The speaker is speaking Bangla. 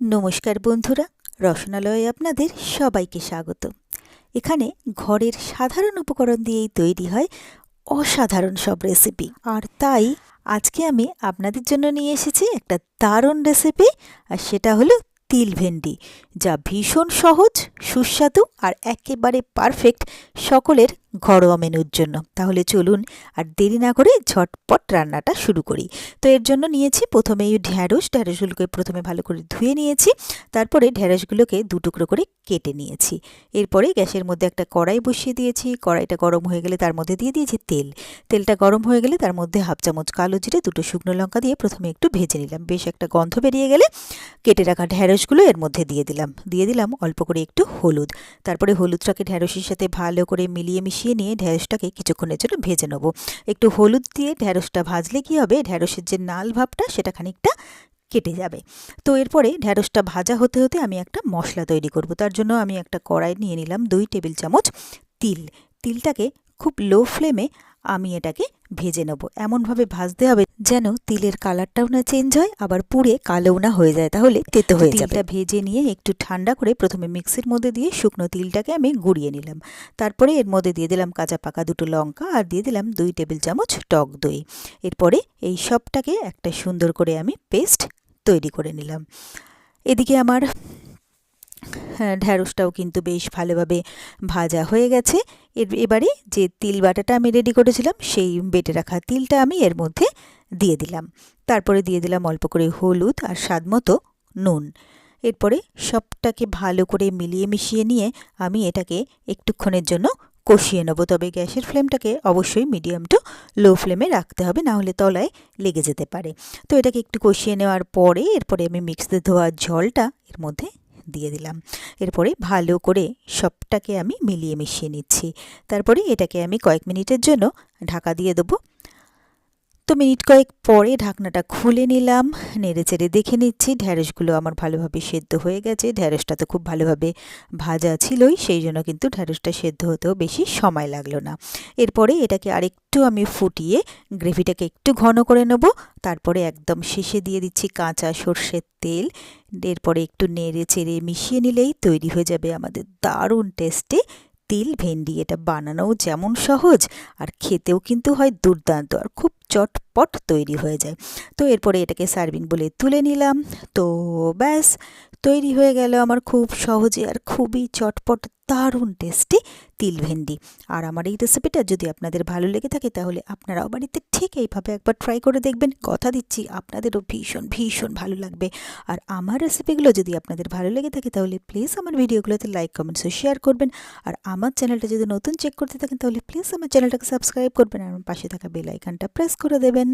নমস্কার বন্ধুরা, রসনালয়ে আপনাদের সবাইকে স্বাগত। এখানে ঘরের সাধারণ উপকরণ দিয়েই তৈরি হয় অসাধারণ সব রেসিপি আর তাই আজকে আমি আপনাদের জন্য নিয়ে এসেছি একটা দারুণ রেসিপি আর সেটা হলো তিল ভেন্ডি, যা ভীষণ সহজ, সুস্বাদু, আর একেবারে পারফেক্ট সকলের ঘরোয়া মেনুর জন্য। তাহলে চলুন আর দেরি না করে ঝটপট রান্নাটা শুরু করি। তো এর জন্য নিয়েছি প্রথমে এই ঢ্যাঁড়স ঢ্যাঁড়সগুলোকে প্রথমে ভালো করে ধুয়ে নিয়েছি। তারপরে ঢ্যাঁড়সগুলোকে টুকরো করে কেটে নিয়েছি। এরপরে গ্যাসের মধ্যে একটা কড়াই বসিয়ে দিয়েছি। কড়াইটা গরম হয়ে গেলে তার মধ্যে দিয়ে দিয়েছি তেল। তেলটা গরম হয়ে গেলে তার মধ্যে হাফ চামচ কালো জিরে, দুটো শুকনো লঙ্কা দিয়ে প্রথমে একটু ভেজে নিলাম। বেশ একটা গন্ধ বেরিয়ে গেলে কেটে রাখা ঢ্যাঁড়সগুলো এর মধ্যে দিয়ে দিলাম। দিয়ে দিলাম অল্প করে একটু হলুদ। তারপরে হলুদটাকে ঢ্যাঁড়সের সাথে ভালো করে মিলিয়ে মিশিয়ে নিয়ে ঢ্যাঁড়সটাকে কিছুক্ষণের জন্য ভেজে নেব। একটু হলুদ দিয়ে ঢ্যাঁড়সটা ভাজলে কি হবে? ঢ্যাঁড়সের যে নাল ভাবটা, সেটা খানিকটা কেটে যাবে। তো এরপরে ঢ্যাঁড়সটা ভাজা হতে হতে আমি একটা মশলা তৈরি করব। তার জন্য আমি একটা কড়াই নিয়ে নিলাম দুই টেবিল চামচ তিল। তিলটাকে খুব লো ফ্লেমে আমি এটাকে ভেজে নেব। এমনভাবে ভাজতে হবে যেন তিলের কালারটাও না চেঞ্জ হয় আবার পুড়ে কালোও না হয়ে যায়। তাহলে তেতো হয়ে যাবে। তিলটা ভেজে নিয়ে একটু ঠান্ডা করে প্রথমে মিক্সির মধ্যে দিয়ে শুকনো তিলটাকে আমি গুঁড়িয়ে নিলাম। তারপরে এর মধ্যে দিয়ে দিলাম কাঁচা পাকা দুটো লঙ্কা আর দিয়ে দিলাম দুই টেবিল চামচ টক দই। এরপরে এই সবটাকে একটা সুন্দর করে আমি পেস্ট তৈরি করে নিলাম। এদিকে আমার ঢ্যাঁড়সটাও কিন্তু বেশ ভালোভাবে ভাজা হয়ে গেছে। এর, এবারে যে তিল বাটাটা আমি রেডি করেছিলাম, সেই বেটে রাখা তিলটা আমি এর মধ্যে দিয়ে দিলাম। তারপরে দিয়ে দিলাম অল্প করে হলুদ আর স্বাদ মতো নুন। এরপরে সবটাকে ভালো করে মিলিয়ে মিশিয়ে নিয়ে আমি এটাকে একটুক্ষণের জন্য কষিয়ে নেব। তবে গ্যাসের ফ্লেমটাকে অবশ্যই মিডিয়াম টু লো ফ্লেমে রাখতে হবে, না হলে তলায় লেগে যেতে পারে। তো এটাকে একটু কষিয়ে নেওয়ার পরে, এরপরে আমি মিক্সতে ধোয়া জলটা এর মধ্যে দিয়ে দিলাম। এরপরে ভালো করে সবটাকে আমি মিলিয়ে মিশিয়ে নিচ্ছি। তারপরে এটাকে আমি কয়েক মিনিটের জন্য ঢাকা দিয়ে দেবো। তো মিনিট কয়েক পরে ঢাকনাটা খুলে নিলাম, নেড়ে চেড়ে দেখে নিচ্ছি ঢ্যাঁড়সগুলো আমার ভালোভাবে সেদ্ধ হয়ে গেছে। ঢ্যাঁড়সটা তো খুব ভালোভাবে ভাজা ছিলই, সেই জন্য কিন্তু ঢ্যাঁড়সটা সেদ্ধ হতেও বেশি সময় লাগল না। এরপরে এটাকে আরেকটু আমি ফুটিয়ে গ্রেভিটাকে একটু ঘন করে নেব। তারপরে একদম শেষে দিয়ে দিচ্ছি কাঁচা সর্ষের তেল। এরপরে একটু নেড়ে চেড়ে মিশিয়ে নিলেই তৈরি হয়ে যাবে আমাদের দারুণ টেস্টে তিল ভেন্ডি। এটা বানানোও যেমন সহজ আর খেতেও কিন্তু হয় দুর্দান্ত আর খুব চটপট তৈরি হয়ে যায়। তো এরপরে এটাকে সার্ভিং বলে তুলে নিলাম। তো ব্যাস তৈরি হয়ে গেল আমার খুব সহজে আর খুবই চটপট, দারুণ টেস্টি তিল ভেন্ডি। আর আমার এই রেসিপিটা যদি আপনাদের ভালো লেগে থাকে তাহলে আপনারাও বাড়িতে ঠিক এইভাবে একবার ট্রাই করে দেখবেন। কথা দিচ্ছি, আপনাদেরও ভীষণ ভীষণ ভালো লাগবে। আর আমার রেসিপিগুলো যদি আপনাদের ভালো লেগে থাকে তাহলে প্লিজ আমার ভিডিওগুলোতে লাইক কমেন্টস ও শেয়ার করবেন। আর আমার চ্যানেলটা যদি নতুন চেক করতে থাকেন তাহলে প্লিজ আমার চ্যানেলটাকে সাবস্ক্রাইব করবেন। আর আমার পাশে থাকা বেল আইকনটা প্রেস করে দেবেন।